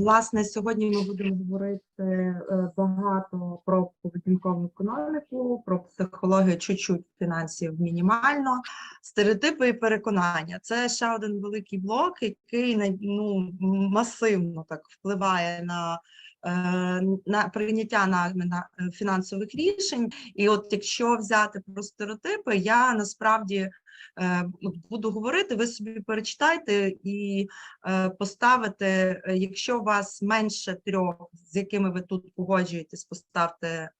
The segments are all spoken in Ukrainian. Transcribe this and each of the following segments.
Власне, сьогодні ми будемо говорити е, багато про поведінкову економіку, про психологію, чуть-чуть фінансів мінімально, стереотипи і переконання. Це ще один великий блок, який ну, масивно так впливає на. Е, На прийняття нами на е, фінансових рішень, і от якщо взяти про стереотипи, я насправді е, буду говорити, ви собі перечитайте і е, поставити, е, якщо у вас менше трьох, з якими ви тут погоджуєтесь, поставте.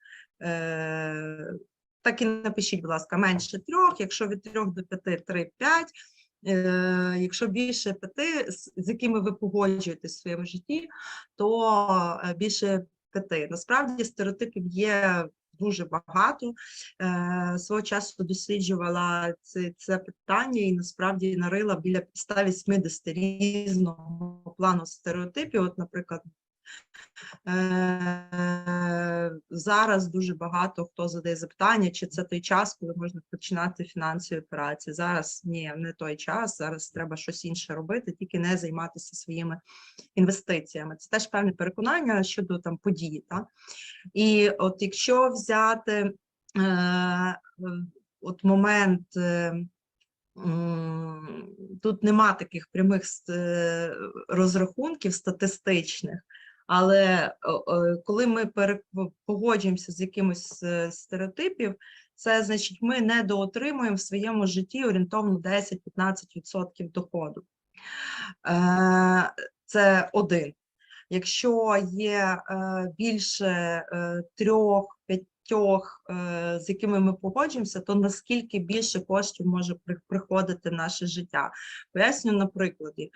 Так і напишіть, будь ласка, менше трьох, якщо від трьох до п'яти, три, п'ять. Е, Якщо більше п'яти, з якими ви погоджуєтесь в своєму житті, то е, більше п'яти. Насправді стереотипів є дуже багато. Е, Свого часу досліджувала це, це питання і насправді нарила біля 180 різного плану стереотипів. От, наприклад, Е, Зараз дуже багато хто задає запитання, чи це той час, коли можна починати фінансові операції. Зараз ні, не той час. Зараз треба щось інше робити, тільки не займатися своїми інвестиціями. Це теж певне переконання щодо там події. Та? І от якщо взяти е, от момент. е, Тут нема таких прямих е, розрахунків статистичних, але коли ми погоджуємося з якимось е, стереотипів, це значить, ми недоотримуємо в своєму житті орієнтовно 10-15% доходу. Е, Це один. Якщо є е, більше трьох, п'ятьох, з якими ми погоджуємося, то наскільки більше коштів може приходити в наше життя? Поясню на прикладі.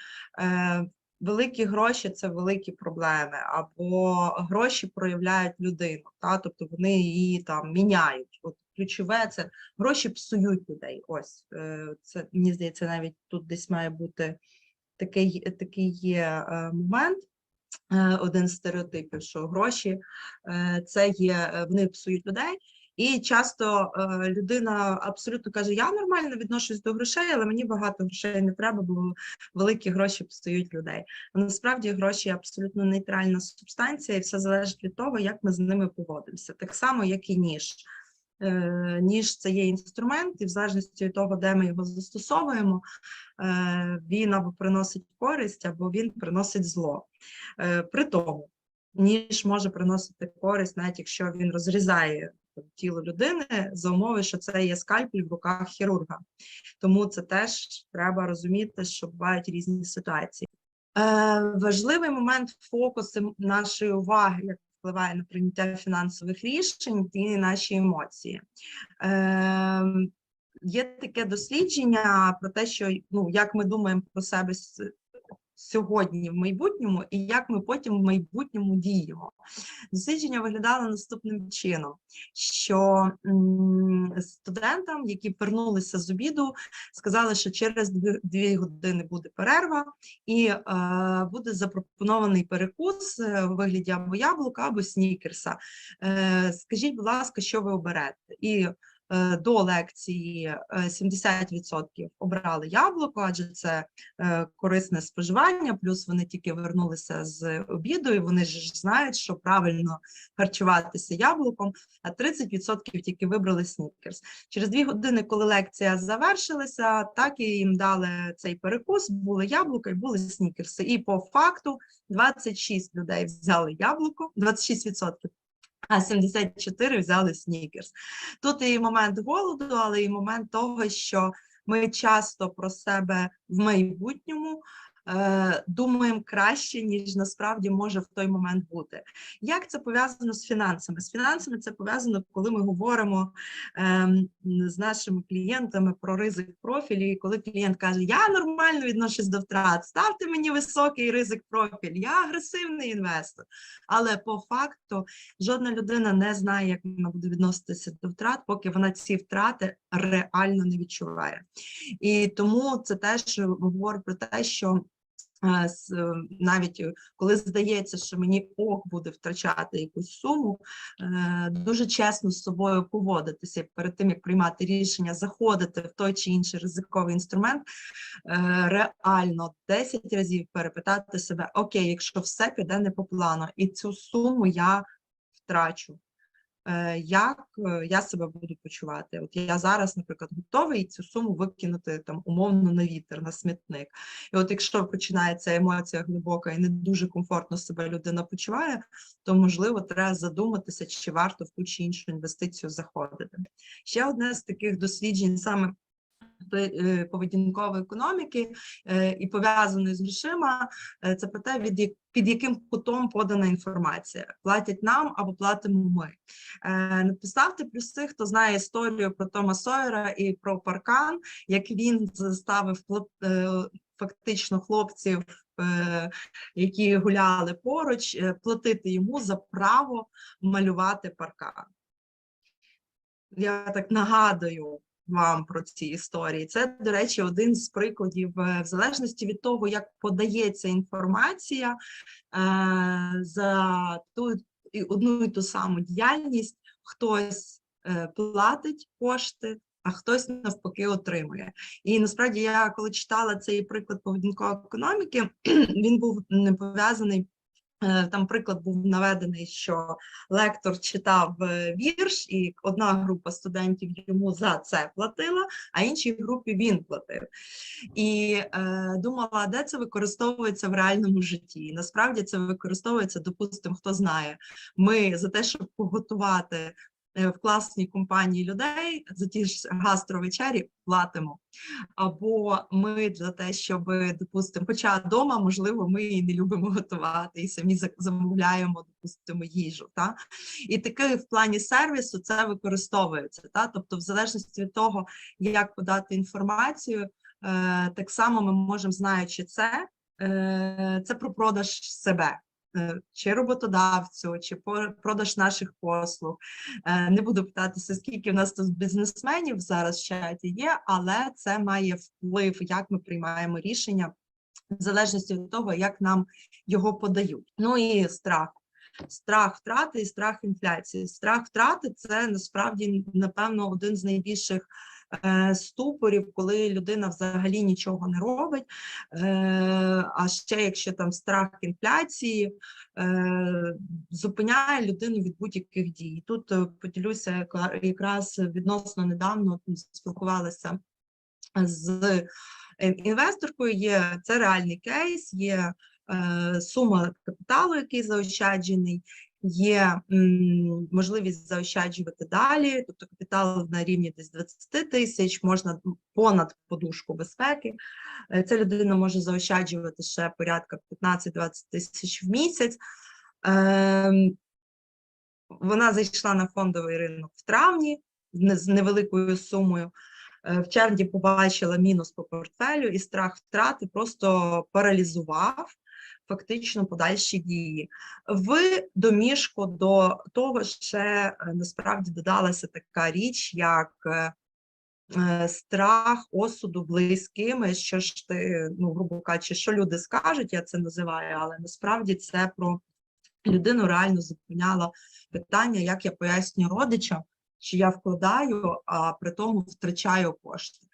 Великі гроші це великі проблеми, або гроші проявляють людину, та тобто вони її там міняють. От ключове це гроші псують людей. Ось е, це мені здається, навіть тут десь має бути такий, такий є е, момент. е, Один з стереотипів, що гроші це є, вони псують людей. І часто е, людина абсолютно каже: Я нормально відношусь до грошей, але мені багато грошей не треба, бо великі гроші псують людей. А насправді гроші абсолютно нейтральна субстанція, і все залежить від того, як ми з ними поводимося. Так само, як і ніж. Е, Ніж це є інструмент, і в залежності від того, де ми його застосовуємо, е, він або приносить користь, або він приносить зло. При тому, ніж може приносити користь, навіть якщо він розрізає тіло людини за умови, що це є скальпель в руках хірурга. Тому це теж треба розуміти, що бувають різні ситуації. Е, важливий момент фокусу нашої уваги, як впливає на прийняття фінансових рішень і наші емоції. Е, є таке дослідження про те, що ну, як ми думаємо про себе сьогодні в майбутньому, і як ми потім в майбутньому діємо. Дослідження виглядало наступним чином: що студентам, які вернулися з обіду, сказали, що через дві, години буде перерва, і е, буде запропонований перекус е, у вигляді або яблука, або снікерса. Е, скажіть, будь ласка, що ви оберете? І е, до лекції е, 70% обрали яблуко, адже це е, корисне споживання, плюс вони тільки вернулися з обіду, і вони ж знають, що правильно харчуватися яблуком, а 30% тільки вибрали снікерс. Через дві години, коли лекція завершилася, так і їм дали цей перекус, були яблука і були снікерси. І по факту 26 людей взяли яблуко, 26%. А 74 взяли снікерс. Тут і момент голоду, але і момент того, що ми часто про себе в майбутньому думаємо краще, ніж насправді може в той момент бути. Як це пов'язано з фінансами? З фінансами це пов'язано, коли ми говоримо ем, з нашими клієнтами про ризик профілю, і коли клієнт каже, я нормально відношусь до втрат, ставте мені високий ризик профіль, я агресивний інвестор. Але по факту жодна людина не знає, як вона буде відноситися до втрат, поки вона ці втрати реально не відчуває. І тому це теж говорить про те, що е, е, навіть е, коли здається, що мені ок буде втрачати якусь суму, е, дуже чесно з собою поводитися перед тим, як приймати рішення, заходити в той чи інший ризиковий інструмент, е, реально 10 разів перепитати себе: Окей, якщо все піде не по плану, і цю суму я втрачу. Е, Як е, я себе буду почувати? От я зараз, наприклад, готовий цю суму викинути там умовно на вітер, на смітник. І от якщо починається емоція глибока і не дуже комфортно себе людина почуває, то можливо треба задуматися, чи варто в ту чи іншу інвестицію заходити. Ще одне з таких досліджень саме поведінкової економіки е, і пов'язаної з грошима, е, це про те, від під яким кутом подана інформація. Платять нам або платимо ми. Е, Поставте плюси, хто знає історію про Тома Сойера і про паркан, як він заставив е, фактично хлопців, е, які гуляли поруч, е, платити йому за право малювати паркан. Я так нагадую вам про ці історії. Це, до речі, один з прикладів, е, в залежності від того, як подається інформація е, за ту і одну і ту саму діяльність, хтось е, платить кошти, а хтось навпаки отримує. І насправді я коли читала цей приклад поведінкової економіки, він був не пов'язаний. Е, Там приклад був наведений, що лектор читав е, вірш, і одна група студентів йому за це платила, а іншій групі він платив. І е, думала, де це використовується в реальному житті. І насправді це використовується, допустимо, хто знає. Ми за те, щоб поготувати в класній компанії людей за ті ж гастровечері платимо. Або ми за те, щоб, допустимо, хоча вдома, можливо, ми і не любимо готувати, і самі замовляємо, допустимо, їжу. Та? І таке в плані сервісу це використовується. Та? Тобто, в залежності від того, як подати інформацію, е, так само ми можемо, знаючи це, е, це про продаж себе. Е, Чи роботодавцю, чи продаж наших послуг. Е, Не буду питатися, скільки в нас тут бізнесменів зараз в чаті є, але це має вплив, як ми приймаємо рішення, в залежності від того, як нам його подають. Ну і страх. Страх втрати і страх інфляції. Страх втрати це насправді, напевно, один з найбільших ступорів, коли людина взагалі нічого не робить. Е, а ще якщо там страх інфляції е, зупиняє людину від будь-яких дій. Тут е, поділюся якраз відносно недавно спілкувалася з е, інвесторкою. Є це реальний кейс, є е, сума капіталу, який заощаджений. Є можливість заощаджувати далі, тобто капітал на рівні десь 20 тисяч, можна понад подушку безпеки. Е, Ця людина може заощаджувати ще порядка 15-20 тисяч в місяць. Ем, Вона зайшла на фондовий ринок в травні з невеликою сумою. Е, В червні побачила мінус по портфелю, і страх втрати просто паралізував фактично подальші дії. В домішку до того ще е, насправді додалася така річ, як е, е, страх осуду близькими, що ж ти, ну, грубо кажучи, що люди скажуть, я це називаю, але насправді це про людину реально зупиняло питання, як я поясню родичам, що я вкладаю, а при тому втрачаю кошти.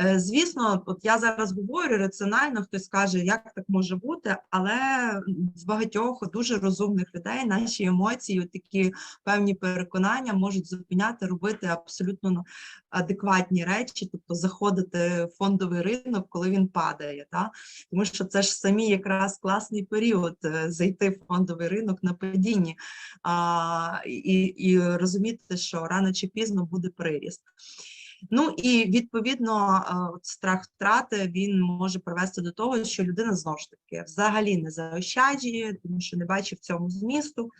Е, Звісно, от я зараз говорю раціонально, хтось скаже, як так може бути, але з багатьох дуже розумних людей наші емоції, такі певні переконання можуть зупиняти, робити абсолютно ну, адекватні речі, тобто заходити в фондовий ринок, коли він падає. Та? Тому що це ж самі якраз класний період е, зайти в фондовий ринок на падінні а, і, і розуміти, що рано чи пізно буде приріст. Ну і відповідно е, страх втрати він може привести до того, що людина знову ж таки взагалі не заощаджує, тому що не бачить в цьому змісту.